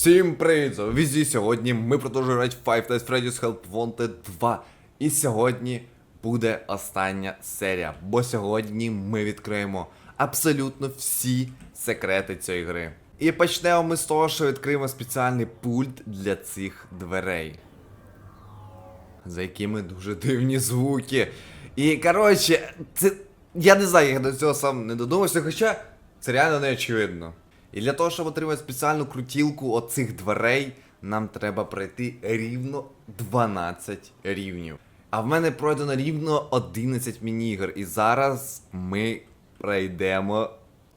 Всім привіт! Візі сьогодні ми продовжуємо грати Five Nights Freddy's Help Wanted 2. І сьогодні буде остання серія, бо сьогодні ми відкриємо абсолютно всі секрети цієї гри. І почнемо ми з того, що відкриємо спеціальний пульт для цих дверей. За якими дуже дивні звуки. І коротше, це. Я не знаю, як до цього сам не додумався, хоча це реально не очевидно. І для того, щоб отримати спеціальну крутілку оцих дверей, нам треба пройти рівно 12 рівнів. А в мене пройдено рівно 11 міні-ігор. І зараз ми пройдемо.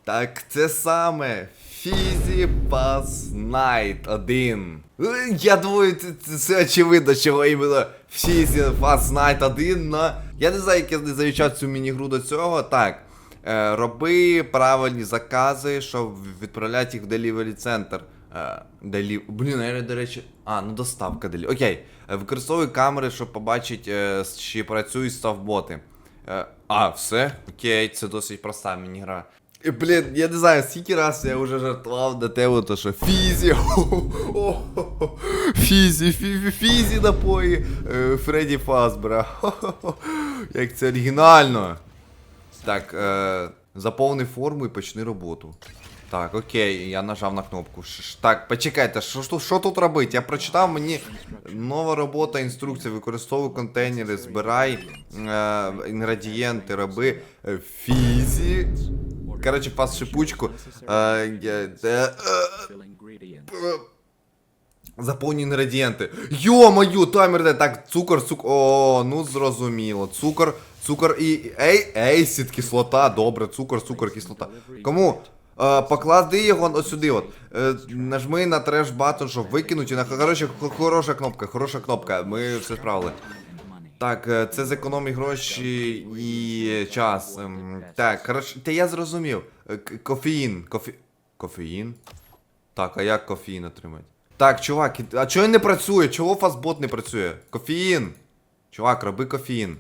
Так, це саме Фізі Пас Найт 1. Е, Я думаю, це, це, очевидно, чого іменно Фізі Пас Найт 1 на. Я не знаю, як я не завічав цю міні-гру до цього. Так. Е, роби правильні закази, щоб відправляти їх в Delivery центр. Е, делі... Блін, я, до речі. А, ну доставка делі. Окей. Е, Використовуй камери, щоб побачити, е, чи працюють ставботи. А, все? Окей, це досить проста міні-гра. Блін, я не знаю, скільки раз я вже жартував на тему, то що фізі. Фізі, фі- фізі напої Фредді Фазбера. Як це оригінально. Так, е, заповни форму і почни роботу. Так, окей, я нажав на кнопку. Ш- ш- Так, почекайте, що, тут робити? Я прочитав мені нова робота, інструкція, використовуй контейнери, збирай е, інгредієнти, роби е, фізі. Коротше, пас шипучку. Е, е, е, е, Заповні інгредієнти. Йо-мою, таймер де. Так, цукор, цукор. О, ну зрозуміло. Цукор, цукор і. Ей, ейсід, кислота. Добре, цукор, цукор, кислота. Кому? Е, поклади його от сюди от. Е, нажми на треш батон, щоб викинути. На хороша кнопка, хороша кнопка. Ми все справили. Так, е, це зекономить гроші і час. Ем, Так, коротше, та я зрозумів. Е, Кофеїн. Кофі... Кофеїн? Так, а як кофеїн отримати? Так, чувак, а чого він не працює? Чого фастбот не працює? Кофеїн! Чувак, роби кофеїн.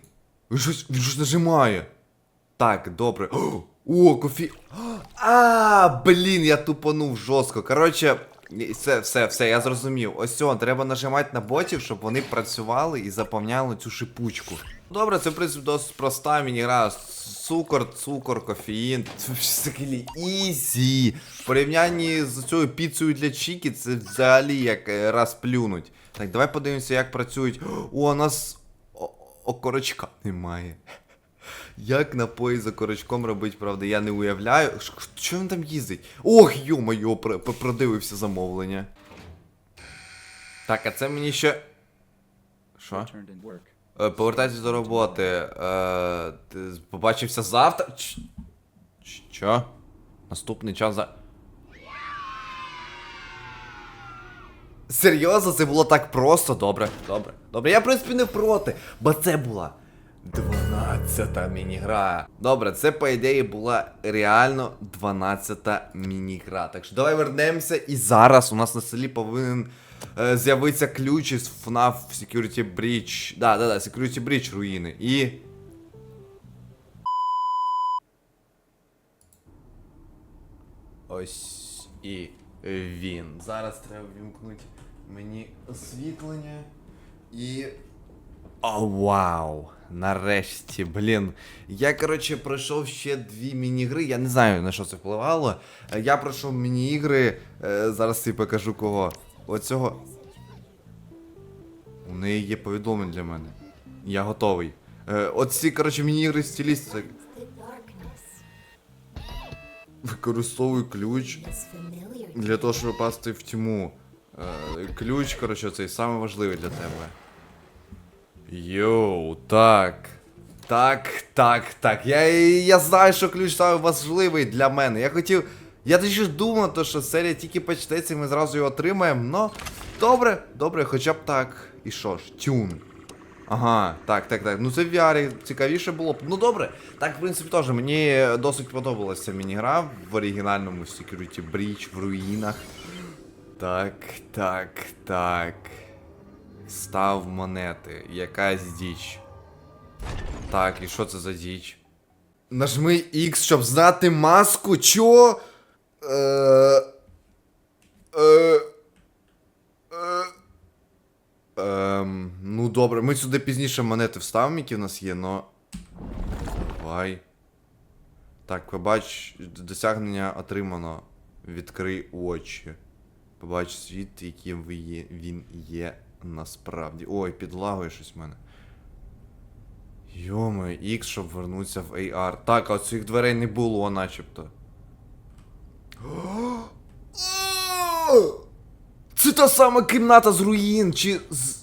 Він щось, він щось нажимає. Так, добре. О, кофі. А, блін, я тупанув жорстко. Коротше, все, все, все, я зрозумів. Ось цього, треба нажимати на ботів, щоб вони працювали і заповняли цю шипучку. Добре, це в принципі досить проста мінігра. Цукор, цукор, кофеїн. Це взагалі ізі. В порівнянні з цією піцею для Чікі, це взагалі як е, раз плюнуть. Так, давай подивимося, як працюють. О, у нас окорочка немає. Як напої за корочком робить, правда, я не уявляю. Що він там їздить? Ох, йо-моє, пр- пр- продивився замовлення. Так, а це мені ще. Що? Е, Повертайтесь до роботи. Е, побачився завтра. Що? Наступний час за. Серйозно, це було так просто, добре, добре. Добре, я в принципі не проти, бо це була 12-та мінігра. Добре, це по ідеї була реально 12-та мінігра. Так що давай вернемося, і зараз у нас на селі повинен е, з'явитися ключ із FNAF Security Breach. Да, да, да, Security Breach руїни. І. Ось і він. Зараз треба вімкнути мені освітлення. І. О, вау! Нарешті, блін. Я, коротше, пройшов ще дві міні-гри. Я не знаю, на що це впливало. Я пройшов міні-ігри. е, Зараз тобі покажу кого. Оцього. У неї є повідомлення для мене. Я готовий. Е, Оці, коротше, міні-ігри darkness Використовую ключ для того, щоб попасти в тьму. Е, ключ, коротше, цей самий важливий для тебе. Йоу, так. Так, так, так. Я, я знаю, що ключ самий важливий для мене. Я хотів. Я тоді ж думав, то, що серія тільки почнеться, і ми зразу його отримаємо. Но добре, добре, хоча б так. І що ж, тюн. Ага, так, так, так. Ну це в VR цікавіше було б. Ну добре. Так, в принципі, теж мені досить подобалася мінігра в оригінальному Security Breach в руїнах. Так, так, так. Став монети. Якась діч. Так, і що це за діч? Нажми X, щоб знати маску. Чо? Е... Е... добре, ми сюди пізніше монети вставимо, які в нас є, но. Давай. Так, побач, досягнення отримано. Відкрий очі. Побач світ, яким він є насправді. Ой, підлагує щось в мене. Йоми, X, щоб вернутися в AR. Так, а цих дверей не було, начебто. Це та сама кімната з руїн, чи з.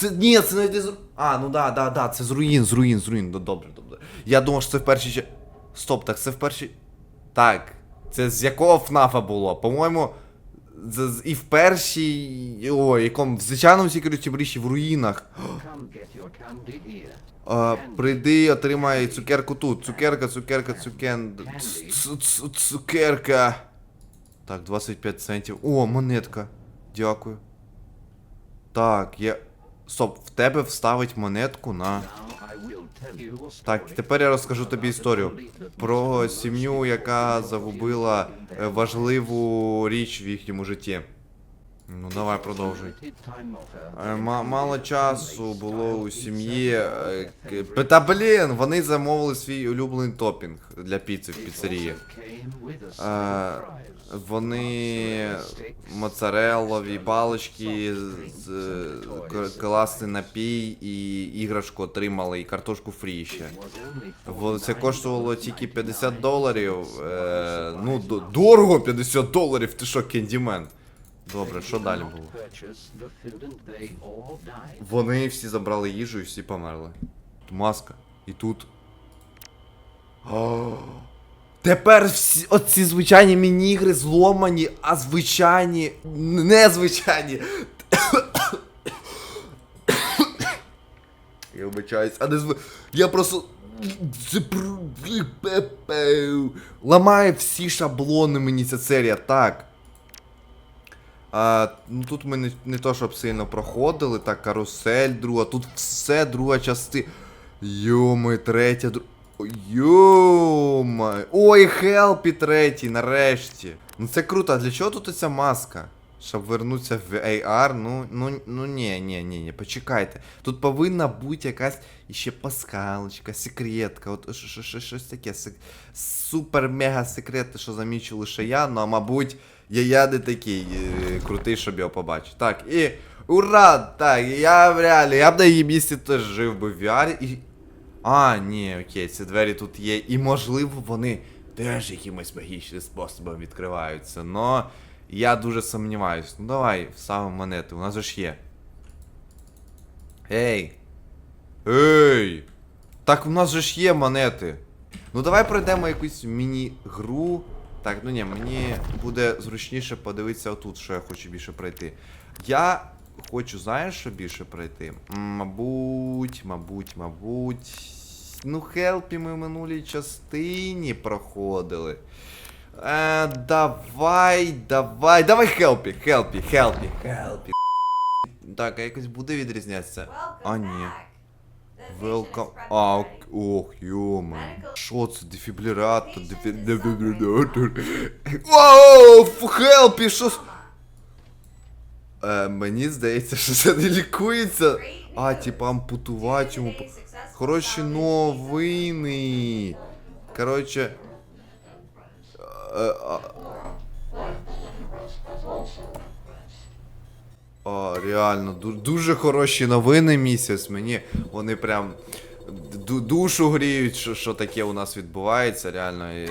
Це. Ні, це навіть не з. А, ну да, да, да, це з руїн, з руїн, з руїн. Ну, Добре, добре. Я думав, що це в першій. Стоп, так це в першій. Так. Це з якого ФНАФа було? По-моєму. з- І в першій. Ой, якому. В звичайному секреті бріші в руїнах. А, прийди, отримай цукерку тут. Цукерка, цукерка, цукен. Цукерка. Так, 25 центів. О, монетка. Дякую. Так, я. Стоп, в тебе вставить монетку на. Так, тепер я розкажу тобі історію про сім'ю, яка загубила е, важливу річ в їхньому житті. Ну, давай продовжуй. Е, ма- Мало часу було у сім'ї. е, Та блін, вони замовили свій улюблений топінг для піци в піцерії. Е. Вони моцарелові палички, з- класний напій і іграшку отримали, і картошку фрі ще. Во- Це коштувало тільки 50 доларів. Е, ну, д- дорого 50 доларів, ти що, кендімен? Добре, що далі було? Вони всі забрали їжу і всі померли. Тут маска. І тут. О, Тепер всі оці звичайні міні-ігри зломані, а звичайні. Незвичайні. Я вибачаюсь, а не зв... Я просто. Ламає всі шаблони мені ця серія, так. А, ну тут ми не, не то, щоб сильно проходили, так, карусель друга, тут все друга частина. Йоми, третя дру... Йома. Ой, Хелпі третій, нарешті. Ну це круто, а для чого тут ця маска? Щоб вернутися в AR? Ну, ну, ну ні, ні, ні, ні, почекайте. Тут повинна бути якась іще паскалочка, секретка, от щось таке. Супер-мега секретне, що замічу лише я, ну а мабуть, я, я не такий е, крутий, щоб його побачити. Так, і. Ура! Так, я в реалі, я б на її місці теж жив би в VR і. А, ні, окей, ці двері тут є. І можливо вони теж якимось магічним способом відкриваються. Но я дуже сумніваюсь. Ну давай, вставимо монети, у нас же ж є. Ей! Ей! Так у нас же ж є монети. Ну давай пройдемо якусь міні-гру. Так, ну ні, мені буде зручніше подивитися отут, що я хочу більше пройти. Я хочу, знаєш, що більше пройти? Мабуть, мабуть, мабуть. Ну, Хелпі ми в минулій частині проходили. Е, давай, давай, давай Хелпі, Хелпі, Хелпі, Хелпі. Так, а якось буде відрізнятися? А, ні. Велкам. А, ок- ох, йома. Що це? Дефібрилятор, дефі... дефібрилятор. Оу, хелпі, що... с- Е, мені здається, що це не лікується. А, типа ампутувати йому. по- Хороші новини. Коротше. О, реально, дуже хороші новини місяць. Мені вони прям душу гріють, що, що таке у нас відбувається. Реально. І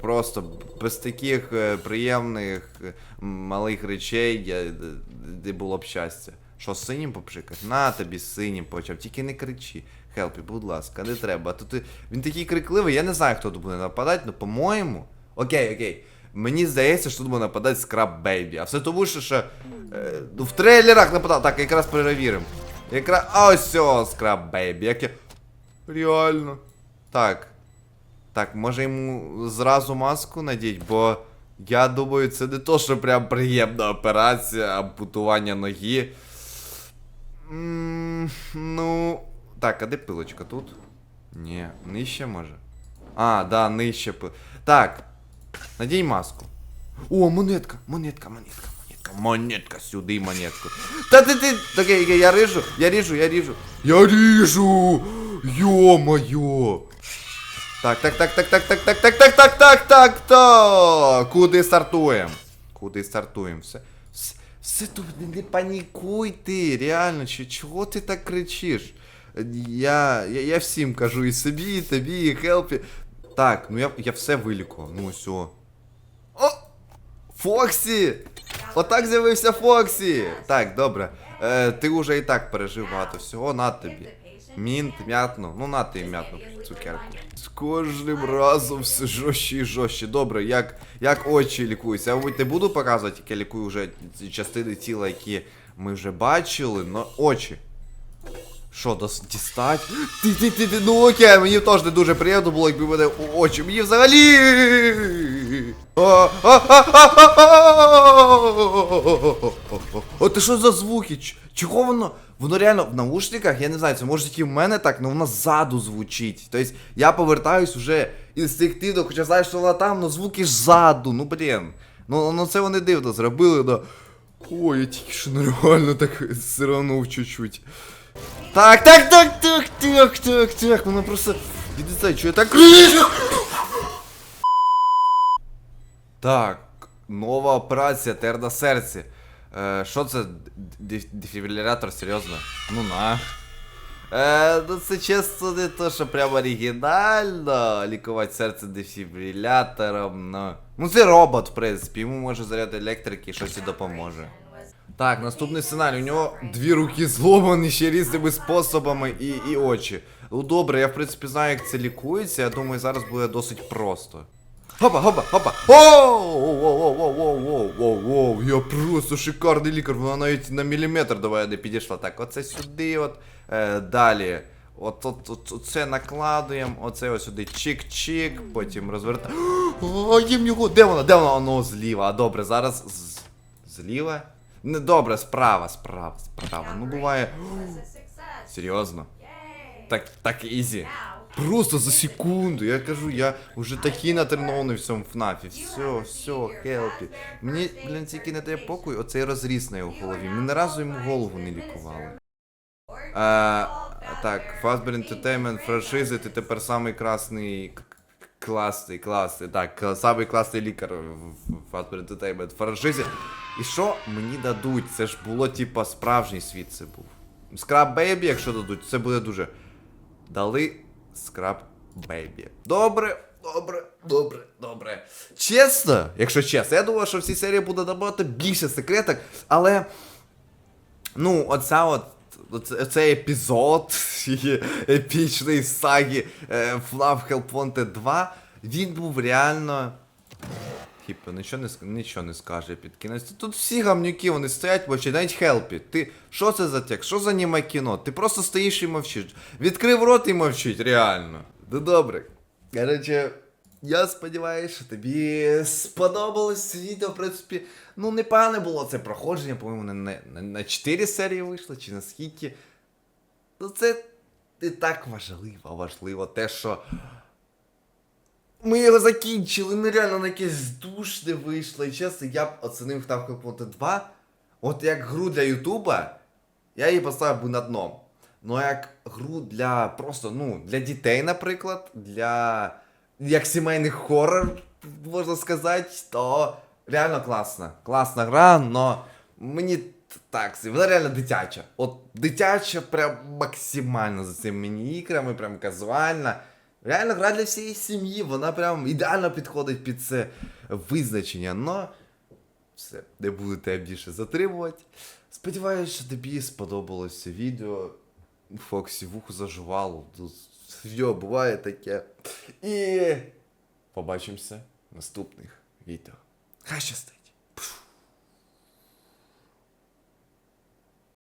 просто без таких е, приємних е, малих речей я, де було б щастя. Що синім попшикати? На тобі синім почав, тільки не кричи. Хелпі, будь ласка, не треба. А то ти... Він такий крикливий, я не знаю, хто тут буде нападати, але по-моєму. Окей, окей. Мені здається, що тут буде нападати Скраб Бейбі. А все тому, що ще е, ну, в трейлерах нападав. Так, якраз перевіримо. Якраз. А ось цього Скраб Бейбі. Як я. Реально. Так. Так, може йому зразу маску надіть, бо я думаю, це не то, що прям приємна операція, ампутування ноги. М, Ну. Так, а де пилочка тут? Ні, нижче може. А, да, нижче пи. Так. Надій маску. О, монетка, монетка, монетка, монетка. Монетка сюди, монетку. Та ти ти. Таке, я, я ріжу, я ріжу, я ріжу. Я ріжу! Йо-моє! Так, так, так, так, так, так, так, так, так, так, так, так, так. Куди стартуємо? Куди стартуємо? Все. Все, все тут не, не панікуй ти, реально, чи, чого ти так кричиш? Я, я, я всім кажу і собі, і тобі, і хелпі. Так, ну я, я все вилікував, ну все. О! Фоксі! Отак з'явився Фоксі! Так, добре. Е, ти вже і так пережив багато всього, на тобі. Мінт, м'ятну, ну на ти м'ятну цукерку. З кожним разом все жорстче і жорстче. Добре, як, як очі лікуються. Я, мабуть, не буду показувати, як я лікую вже частини тіла, які ми вже бачили, но очі. Що, дос- дістать? Ти, ти, ти, ну окей, мені теж не дуже приємно було, якби мене очі. Мені взагалі. О, ти що за звуки? Чого воно? Воно реально в наушниках, я не знаю, це може тільки в мене так, але воно ззаду звучить. Тобто я повертаюсь уже інстинктивно, хоча знаєш, що вона там, але звуки ззаду, ну блін. Ну, ну це вони дивно зробили, да. Ой, я тільки що нормально так сиранув чуть-чуть. Так, так, так, так, так, так, так. Воно просто. Знаю, що я так. Так, нова операція, тер на серці. Е, що це? Дефібрилятор, серйозно? Ну на. Е, ну це чесно не то, що прямо оригінально лікувати серце дефібрилятором, ну. Ну це робот, в принципі, йому може заряд електрики щось і допоможе. Так, наступний сценарій. У нього дві руки зломані ще різними способами і, і очі. Ну добре, я в принципі знаю, як це лікується. Я думаю, зараз буде досить просто. Хопа, хопа, хопа. Воу-воу-воу-воу-воу-воу-воу. Я просто шикарний лікар. Вона навіть на міліметр до мене не підійшла. Так, оце сюди, от. Е, далі. От, от, от, оце накладуємо, оце ось сюди чик-чик, потім розвертаємо. О, їм його. Де вона? Де вона? Воно зліва. А добре, зараз з... зліва? Не добре, справа, справа, справа. Ну буває. Серйозно? Так, так ізі. Просто за секунду. Я кажу, я вже такий натренований в цьому ФНАФі. Все, все, хелпі. Мені, блін, тільки не дає покой, оцей розріз на його голові. Ми ні разу йому голову не лікували. А, так, Fazbear Entertainment, франшизи, ти тепер самий красний. Класний, класний, так, самий класний лікар в в Entertainment франшизі. І що мені дадуть? Це ж було, типа, справжній світ це був. Скраб Бейбі, якщо дадуть, це буде дуже. Дали скраб Бейбі. Добре, добре, добре, добре. Чесно, якщо чесно, я думав, що в цій серії буде набагато більше секреток, але. Ну, оця от. Оце- Оцей епізод епічної саги FNAF Help 2, він був реально. Типу, нічого не, нічого не скаже під кінець. Тут всі гамнюки, вони стоять очі, навіть Хелпі. Ти що це за текст? Що за німе кіно? Ти просто стоїш і мовчиш. Відкрив рот і мовчить, реально. Ну добре. Короче, я сподіваюся, що тобі сподобалось відео, в принципі. Ну, непогане було це проходження, по-моєму, на, на, на, на 4 серії вийшло, чи на скільки. Ну, це не так важливо, важливо те, що. Ми його закінчили, ну реально на якесь душне вийшло. І чесно, я б оцінив Ставку Понте 2. От як гру для Ютуба, я її поставив би на дно. Ну як гру для просто, ну, для дітей, наприклад, для. Як сімейний хоррор, можна сказати, то реально класна. Класна гра, но мені так, вона реально дитяча. От дитяча прям максимально за цими міні-іграми, прям казуальна. Реально гра для всієї сім'ї, вона прям ідеально підходить під це визначення, но все, не буду тебе більше затримувати. Сподіваюся, що тобі сподобалось це відео. Фоксі вухо зажувало. Йо, буває таке. І побачимося в наступних відео. Хай щастить!